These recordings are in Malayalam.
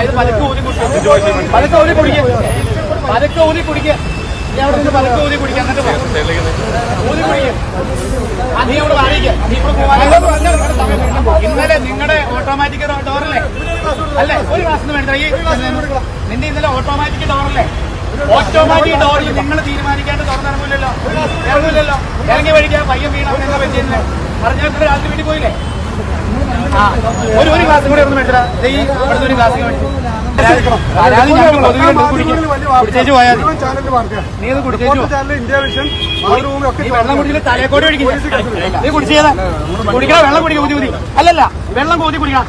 ഇത് പതുക്കെ ഊതി കുടിക്കുക പതുക്കെ ഊതി കുടിക്കുക പതുക്കെ ഊതി കുടിക്കുക നീ അവിടെ നിന്ന് പതുക്കെ ഊതി കുടിക്കുക എന്നിട്ട് പോ. ഊതി കുടിക്കുക ആ, നീ അവിടെ വാങ്ങിക്കുക നീ ഇവിടെ പോവാൻ ഇന്നലെ നിങ്ങളുടെ ഓട്ടോമാറ്റിക് ഡോറല്ലേ അല്ലേ? ഒരു ക്ലാസ്സിന് വേണ്ട. ഈ നിന്റെ ഇന്നലെ ഓട്ടോമാറ്റിക് ഡോറല്ലേ ഓട്ടോമാറ്റിക് ഡോറിൽ നിങ്ങൾ തീരുമാനിക്കാണ്ട് തുറന്നിറങ്ങില്ലല്ലോ ഇറങ്ങില്ലല്ലോ ഇറങ്ങി വഴിക്കാൻ പയ്യൻ വീണ. അവൻ എന്താ പറ്റിയെന്ന്? പറഞ്ഞാൽ രാത്രി വീട്ടിൽ പോയില്ലേ? ഒരു ഒരു ക്ലാസ് കൂടെ ഒന്ന് മേടിച്ചാ ഈ അടുത്ത ഒരു ഗ്ലാസ്. കുടിച്ചേച്ച് പോയാൽ നീ ഇത് കുടിച്ചേച്ചു നീ വെള്ളം കുടിച്ചിട്ട് തലക്കോട് കുടിക്കില്ല. നീ കുടിച്ചതാ. കുടിക്കണം വെള്ളം കുടിക്കുക ഊതി ഊതി. അല്ലല്ല വെള്ളം ഊതി കുടിക്കണം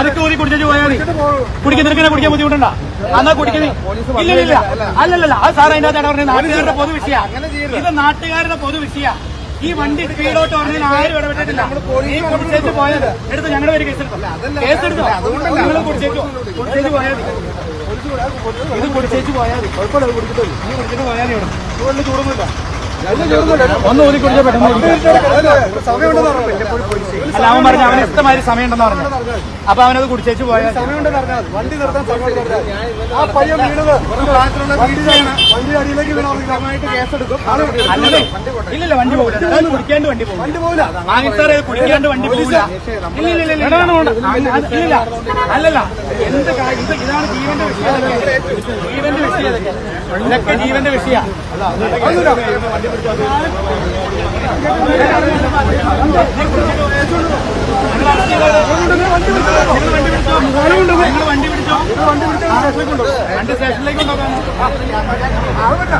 അതൊക്കെ ഊതി കുടിച്ചു പോയാൽ മതി. കുടിക്കുന്നതിനെ കുടിക്കാൻ ബുദ്ധിമുട്ടുണ്ടോ? അന്നാ കുടിക്കുന്നത് ഇല്ല ഇല്ല അല്ലല്ല അത് സാർ അതിന്റെ അകത്താണ് പറഞ്ഞത് നാട്ടുകാരുടെ പൊതു വിഷയ. ഇത് നാട്ടുകാരുടെ പൊതു വിഷയ. ഈ വണ്ടി സ്പീഡോട്ട് പറഞ്ഞതിന് ആരും ഇടപെട്ടിട്ടില്ല നീ കുടിച്ചേച്ച് പോയത്. എടുത്ത് ഞങ്ങളുടെ പേര് കേസെടുത്തോ. കേസെടുത്തോ. നിങ്ങൾ കുടിച്ചേച്ചു കുടിച്ചേച്ച് പോയാൽ ഇത് കുടിച്ചേച്ച് പോയാൽ കുഴപ്പമില്ല കുടിച്ചിട്ട് പോയാൽ ഇവിടെ ചൂടൊന്നുമില്ല. ഒന്ന് ഊതി കുടിച്ചാൽ പെട്ടെന്ന് അല്ല അവൻ പറഞ്ഞു അവന് ഇഷ്ടമായി സമയമുണ്ടെന്ന് പറഞ്ഞു. അപ്പൊ അവനത് കുടിച്ചേച്ച് പോയ. വണ്ടി നിർത്താൻ ഇല്ലില്ല വണ്ടി പോകില്ല കുടിക്കാണ്ട് വണ്ടി പോകും വണ്ടി പോകില്ല വാങ്ങിച്ചാറേ കുടിക്കാണ്ട് വണ്ടി പോകില്ല ഇല്ലില്ല. അല്ലല്ല. എന്ത് ഇതാണ് ജീവന്റെ വിഷയം. ഇതൊക്കെ. ജീവന്റെ വിഷയം.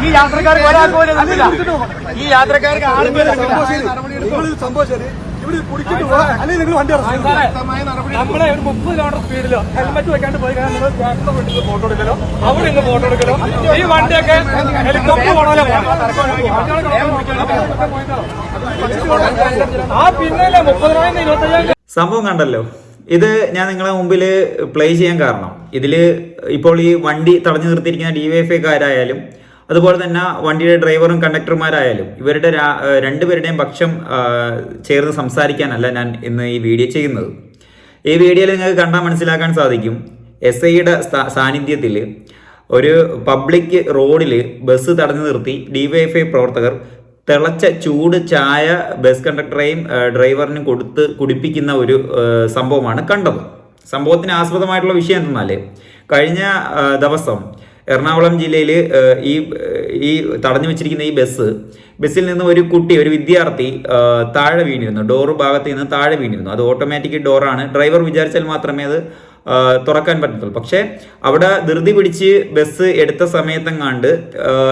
ഈ യാത്രക്കാർക്ക് ഒരാൾക്ക് ഈ യാത്രക്കാർക്ക് ആളുകൾ പോലും നമ്മളെ ഒരു മുപ്പത് കിലോമീറ്റർ സ്പീഡിലോ ഹെൽമെറ്റ് വെക്കാണ്ട് പോയി കഴിഞ്ഞാൽ നിങ്ങൾ വീട്ടിൽ ഫോട്ടോ എടുക്കലോ? അവിടെ നിന്ന് ഫോട്ടോ എടുക്കലോ? ഈ വണ്ടിയൊക്കെ ഹെലികോപ്റ്റർ പോണല്ലോ ആ പിന്നല്ലേ മുപ്പതിനായിരം ഇരുപത്തയ്യായിരം സംഭവം കണ്ടല്ലോ. ഇത് ഞാൻ നിങ്ങളെ മുമ്പിൽ പ്ലേ ചെയ്യാൻ കാരണം. ഇതിൽ ഇപ്പോൾ ഈ വണ്ടി തടഞ്ഞു നിർത്തിയിരിക്കുന്ന ഡി വൈ എഫ് ഐക്കാരായാലും അതുപോലെ തന്നെ വണ്ടിയുടെ ഡ്രൈവറും കണ്ടക്ടർമാരായാലും ഇവരുടെ രണ്ടുപേരുടെയും പക്ഷം ചേർന്ന് സംസാരിക്കാനല്ല ഞാൻ ഇന്ന് ഈ വീഡിയോ ചെയ്യുന്നത്. ഈ വീഡിയോയിൽ നിങ്ങൾക്ക് കണ്ടാൽ മനസ്സിലാക്കാൻ സാധിക്കും. എസ് ഐയുടെ സാന്നിധ്യത്തിൽ ഒരു പബ്ലിക് റോഡിൽ ബസ് തടഞ്ഞു നിർത്തി ഡിവൈഎഫ്ഐ പ്രവർത്തകർ തിളച്ച ചൂട് ചായ ബസ് കണ്ടക്ടറെയും ഡ്രൈവറിനും കൊടുത്ത് കുടിപ്പിക്കുന്ന ഒരു സംഭവമാണ് കണ്ടത്. സംഭവത്തിന് ആസ്പദമായിട്ടുള്ള വിഷയം എന്തെന്നാൽ കഴിഞ്ഞ ദിവസം എറണാകുളം ജില്ലയിൽ ഈ ഈ തടഞ്ഞു വെച്ചിരിക്കുന്ന ഈ ബസ് ബസ്സിൽ നിന്ന് ഒരു കുട്ടി ഒരു വിദ്യാർത്ഥി താഴെ വീണിരുന്നു. ഡോർ ഭാഗത്ത് നിന്ന് താഴെ വീണിരുന്നു. അത് ഓട്ടോമാറ്റിക് ഡോറാണ്. ഡ്രൈവർ വിചാരിച്ചാൽ മാത്രമേ അത് തുറക്കാൻ പറ്റത്തുള്ളൂ. പക്ഷേ അവിടെ ധൃതി പിടിച്ച് ബസ് എടുത്ത സമയത്തെങ്ങാണ്ട്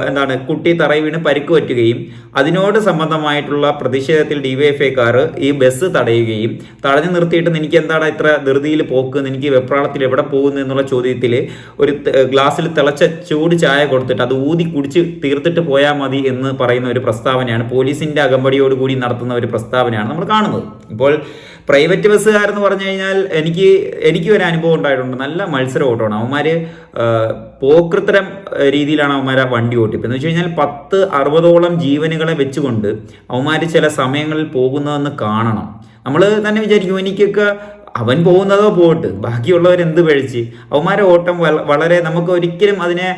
എന്താണ് കുട്ടി തറയിൽ വീണ് പരിക്ക് പറ്റുകയും അതിനോട് സംബന്ധമായിട്ടുള്ള പ്രതിഷേധത്തിൽ ഡിവൈഎഫ്ഐക്കാർ ഈ ബസ് തടയുകയും തടഞ്ഞു നിർത്തിയിട്ട് എനിക്ക് എന്താണ് ഇത്ര ധൃതിയിൽ പോക്ക് എനിക്ക് വെപ്രാളത്തിൽ എവിടെ പോകുന്നു എന്നുള്ള ചോദ്യത്തിൽ ഒരു ഗ്ലാസ്സിൽ തിളച്ച ചൂട് ചായ കൊടുത്തിട്ട് അത് ഊതി കുടിച്ച് തീർത്തിട്ട് പോയാൽ മതി എന്ന് പറയുന്ന ഒരു പ്രസ്താവനയാണ്. പോലീസിന്റെ അകമ്പടിയോടുകൂടി നടത്തുന്ന ഒരു പ്രസ്താവനയാണ് നമ്മൾ കാണുന്നത്. ഇപ്പോൾ പ്രൈവറ്റ് ബസ്സുകാരെന്ന് പറഞ്ഞു കഴിഞ്ഞാൽ എനിക്ക് എനിക്ക് ഒരു അനുഭവം ഉണ്ടായിട്ടുണ്ട്. നല്ല മത്സര ഓട്ടമാണ്. അവന്മാര് പോക്കൃത്തരം രീതിയിലാണ് അവന്മാർ വണ്ടി ഓട്ടിപ്പ് എന്ന് വെച്ച് കഴിഞ്ഞാൽ പത്ത് അറുപതോളം ജീവനുകളെ വെച്ചുകൊണ്ട് അവന്മാർ ചില സമയങ്ങളിൽ പോകുന്നതെന്ന് കാണണം. നമ്മൾ തന്നെ വിചാരിക്കും എനിക്കൊക്കെ അവൻ പോകുന്നതോ പോട്ട്. ബാക്കിയുള്ളവർ എന്ത് പഴിച്ച് അവന്മാരെ ഓട്ടം വളരെ നമുക്ക് ഒരിക്കലും അതിനെ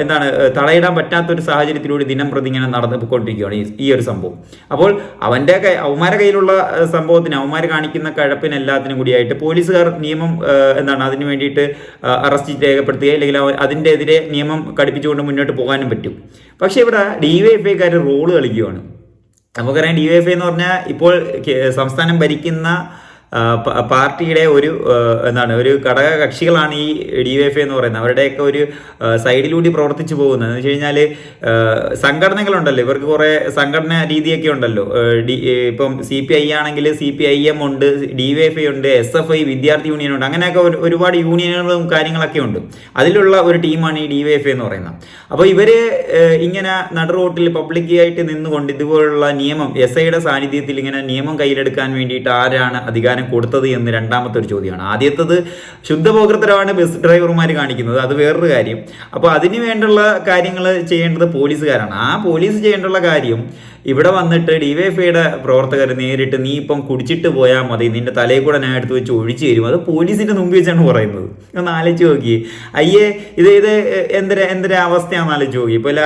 എന്താണ് തടയിടാൻ പറ്റാത്ത ഒരു സാഹചര്യത്തിലൂടെ ദിനം പ്രതി ഇങ്ങനെ നടന്നു പോയിക്കൊണ്ടിരിക്കുകയാണ് ഈ- ഒരു സംഭവം. അപ്പോൾ അവന്റെ കൈ അവന്മാരെ കയ്യിലുള്ള സംഭവത്തിന് അവന്മാർ കാണിക്കുന്ന കഴപ്പിന് എല്ലാത്തിനും കൂടിയായിട്ട് പോലീസുകാർ നിയമം എന്താണ് അതിന് വേണ്ടിയിട്ട് അറസ്റ്റ് രേഖപ്പെടുത്തുക അല്ലെങ്കിൽ അതിന്റെ എതിരെ നിയമം കടുപ്പിച്ചുകൊണ്ട് മുന്നോട്ട് പോകാനും പറ്റും. പക്ഷേ ഇവിടെ ഡി വൈ റോൾ കളിക്കുകയാണ്. നമുക്കറിയാം ഡി വൈ എഫ് ഐ എന്ന് പറഞ്ഞാൽ ഇപ്പോൾ സംസ്ഥാനം ഭരിക്കുന്ന പാർട്ടിയുടെ ഒരു എന്താണ് ഒരു ഘടക കക്ഷികളാണ് ഈ ഡി വൈ എഫ് എന്ന് പറയുന്നത്. അവരുടെയൊക്കെ ഒരു സൈഡിലൂടെ പ്രവർത്തിച്ചു പോകുന്നത്. എന്ന് വെച്ച് കഴിഞ്ഞാൽ സംഘടനകളുണ്ടല്ലോ. ഇവർക്ക് കുറേ സംഘടന രീതിയൊക്കെ ഉണ്ടല്ലോ. ഡി ഇപ്പം സി പി ഐ ആണെങ്കിൽ സി പി ഐ എം ഉണ്ട് ഡി വൈ എഫ് ഉണ്ട് എസ് എഫ് ഐ വിദ്യാർത്ഥി യൂണിയൻ ഉണ്ട് അങ്ങനെയൊക്കെ ഒരു- ഒരുപാട് യൂണിയനുകളും കാര്യങ്ങളൊക്കെ ഉണ്ട്. അതിലുള്ള ഒരു ടീമാണ് ഈ ഡി വൈ എഫ് എന്ന് പറയുന്നത്. അപ്പോൾ ഇവർ ഇങ്ങനെ നടു റോട്ടിൽ പബ്ലിക്കായിട്ട് നിന്നുകൊണ്ട് ഇതുപോലുള്ള നിയമം എസ് ഐയുടെ സാന്നിധ്യത്തിൽ ഇങ്ങനെ നിയമം കയ്യിലെടുക്കാൻ വേണ്ടിയിട്ട് ആരാണ് അധികാരം കൊടുത്തത് എന്ന് രണ്ടാമത്തെ ഒരു ചോദ്യമാണ്. ആദ്യത്തത് ശുദ്ധപോകൃത്തരമാണ് ബസ് ഡ്രൈവർമാർ കാണിക്കുന്നത്. അത് വേറൊരു കാര്യം. അപ്പോൾ അതിന് വേണ്ടുള്ള കാര്യങ്ങൾ ചെയ്യേണ്ടത് പോലീസുകാരാണ്. ആ പോലീസ് ചെയ്യേണ്ടുള്ള കാര്യം ഇവിടെ വന്നിട്ട് ഡിവൈഎഫ്ഐയുടെ പ്രവർത്തകർ നേരിട്ട് നീ ഇപ്പം കുടിച്ചിട്ട് പോയാൽ മതി നിന്റെ തലയിൽ കൂടെ ഞാൻ എടുത്ത് വെച്ച് ഒഴിച്ചു തരും. അത് പോലീസിന്റെ മുമ്പിൽ വെച്ചാണ് പറയുന്നത്. ഒന്ന് ആലോചിച്ച് നോക്കി അയ്യേ ഇത് ഇത് എന്തൊരു എന്തൊരു അവസ്ഥയാണെന്ന് ആലോചിച്ച് നോക്കി ഇപ്പോൾ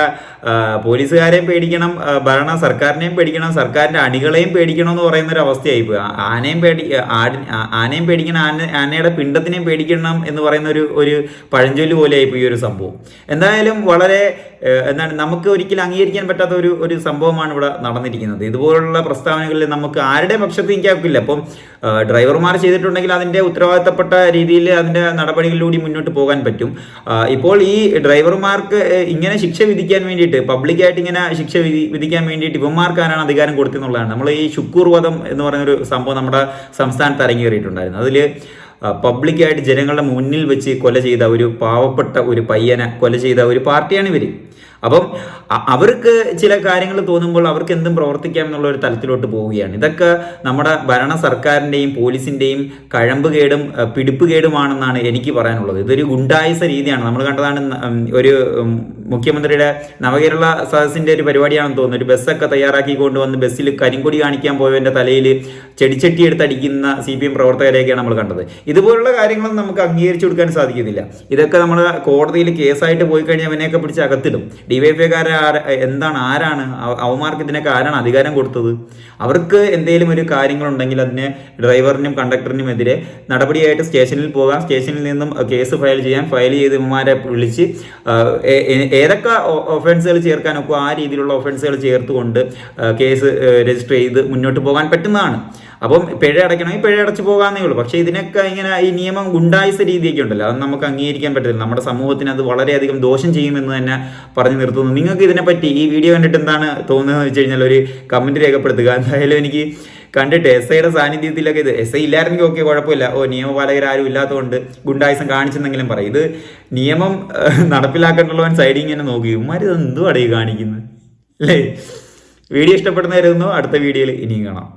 പോലീസുകാരെയും പേടിക്കണം ഭരണ സർക്കാരിനെയും പേടിക്കണം സർക്കാരിന്റെ അണികളെയും പേടിക്കണം എന്ന് പറയുന്ന ഒരു അവസ്ഥയായി ആ- ആനയും പേടി ആടി ആനയും പേടിക്കണം ആന ആനയുടെ പിണ്ടത്തിനെയും പേടിക്കണം എന്ന് പറയുന്ന ഒരു ഒരു പഴഞ്ചൊല്ല് പോലെ ആയിപ്പോയി ഈ ഒരു സംഭവം. എന്തായാലും വളരെ എന്താണ് നമുക്ക് ഒരിക്കലും അംഗീകരിക്കാൻ പറ്റാത്ത ഒരു ഒരു സംഭവമാണ് ഇവിടെ നടന്നിരിക്കുന്നത്. ഇതുപോലുള്ള പ്രസ്താവനകളിൽ നമുക്ക് ആരുടെ പക്ഷത്ത് നിൽക്കാക്കില്ല അപ്പം ഡ്രൈവർമാർ ചെയ്തിട്ടുണ്ടെങ്കിൽ അതിന്റെ ഉത്തരവാദിത്തപ്പെട്ട രീതിയിൽ അതിന്റെ നടപടികളിലൂടെ മുന്നോട്ട് പോകാൻ പറ്റും. ഇപ്പോൾ ഈ ഡ്രൈവർമാർക്ക് ഇങ്ങനെ ശിക്ഷ വിധിക്കാൻ വേണ്ടിയിട്ട് പബ്ലിക്കായിട്ട് ഇങ്ങനെ ശിക്ഷ വിധി വിധിക്കാൻ വേണ്ടിയിട്ട് ഇവന്മാർക്ക് ആരാണ് അധികാരം കൊടുക്കുന്നുള്ളതാണ് നമ്മൾ ഈ ശുക്കൂർ വധം എന്ന് പറയുന്ന ഒരു സംഭവം നമ്മുടെ സംസ്ഥാനത്ത് അരങ്ങേറിയിട്ടുണ്ടായിരുന്നു. അതിൽ പബ്ലിക്കായിട്ട് ജനങ്ങളുടെ മുന്നിൽ വെച്ച് കൊല ചെയ്ത ഒരു പാവപ്പെട്ട ഒരു പയ്യനെ കൊല ചെയ്ത ഒരു പാർട്ടിയാണ് ഇവർ അപ്പം അവർക്ക് ചില കാര്യങ്ങൾ തോന്നുമ്പോൾ അവർക്ക് എന്തും പ്രവർത്തിക്കാം എന്നുള്ള ഒരു തലത്തിലോട്ട് പോവുകയാണ്. ഇതൊക്കെ നമ്മുടെ ഭരണ സർക്കാരിന്റെയും പോലീസിന്റെയും കഴമ്പുകേടും പിടിപ്പ് പിടിപ്പുകേടുമാണെന്നാണ് എനിക്ക് പറയാനുള്ളത്. ഇതൊരു ഗുണ്ടായുസ രീതിയാണ്. നമ്മൾ കണ്ടതാണ് ഒരു മുഖ്യമന്ത്രിയുടെ നവകേരള സദസ്സിന്റെ ഒരു പരിപാടിയാണെന്ന് തോന്നുന്നു. ഒരു ബസ്സൊക്കെ തയ്യാറാക്കി കൊണ്ടുവന്ന് ബസ്സിൽ കരിങ്കൊടി കാണിക്കാൻ പോയവന്റെ തലയിൽ ചെടിച്ചട്ടി എടുത്തടിക്കുന്ന സി പി എം പ്രവർത്തകരെയൊക്കെയാണ് നമ്മൾ കണ്ടത്. ഇതുപോലുള്ള കാര്യങ്ങളൊന്നും നമുക്ക് അംഗീകരിച്ചു കൊടുക്കാൻ സാധിക്കുന്നില്ല. ഇതൊക്കെ നമ്മൾ കോടതിയിൽ കേസായിട്ട് പോയി കഴിഞ്ഞാൽ അവനെയൊക്കെ പിടിച്ച് അകത്തിടും. ഡിവൈഎഫ്ഐക്കാരെ എന്താണ് ആരാണ് അവന്മാർക്ക് ഇതിനൊക്കെ ആരാണ് അധികാരം കൊടുത്തത്? അവർക്ക് എന്തെങ്കിലും ഒരു കാര്യങ്ങളുണ്ടെങ്കിൽ അതിന് ഡ്രൈവറിനും കണ്ടക്ടറിനും എതിരെ നടപടിയായിട്ട് സ്റ്റേഷനിൽ പോകാം. സ്റ്റേഷനിൽ നിന്നും കേസ് ഫയൽ ചെയ്യാൻ ഫയൽ ചെയ്ത് ഇവന്മാരെ വിളിച്ച് ഏതൊക്കെ ഒഫൻസുകൾ ചേർക്കാനൊക്കെ ആ രീതിയിലുള്ള ഒഫൻസുകൾ ചേർത്തുകൊണ്ട് കേസ് രജിസ്റ്റർ ചെയ്ത് മുന്നോട്ട് പോകാൻ പറ്റുന്നതാണ്. അപ്പം പിഴ അടയ്ക്കണമെങ്കിൽ പിഴ അടച്ചു പോകാമെന്നേ ഉള്ളൂ. പക്ഷേ ഇതിനൊക്കെ ഇങ്ങനെ ഈ നിയമം ഗുണ്ടായിസ രീതിയൊക്കെ ഉണ്ടല്ലോ. അത് നമുക്ക് അംഗീകരിക്കാൻ പറ്റത്തില്ല. നമ്മുടെ സമൂഹത്തിന് അത് വളരെയധികം ദോഷം ചെയ്യുമെന്ന് തന്നെ പറഞ്ഞു നിർത്തുന്നു. നിങ്ങൾക്ക് ഇതിനെപ്പറ്റി ഈ വീഡിയോ കണ്ടിട്ട് എന്താണ് തോന്നുന്നത് വെച്ച് കഴിഞ്ഞാൽ ഒരു കമന്റ് രേഖപ്പെടുത്തുക. എന്തായാലും എനിക്ക് കണ്ടിട്ട് എസ് ഐയുടെ സാന്നിധ്യത്തിലൊക്കെ ഇത് എസ് ഐ ഇല്ലായിരുന്നെങ്കിൽ ഓക്കെ കുഴപ്പമില്ല. ഓ നിയമപാലകരാരും ഇല്ലാത്തതുകൊണ്ട് ഗുണ്ടായുസം കാണിച്ചെന്നെങ്കിലും പറയും. ഇത് നിയമം ഏഹ്, നടപ്പിലാക്കാനുള്ളവൻ സൈഡിൽ ഇങ്ങനെ നോക്കി. ഇവന്മാർ ഇത് എന്തുവാണ് ഈ കാണിക്കുന്നത്? അല്ലേ? വീഡിയോ ഇഷ്ടപ്പെടുന്നവരുന്നു അടുത്ത വീഡിയോയിൽ ഇനിയും കാണാം.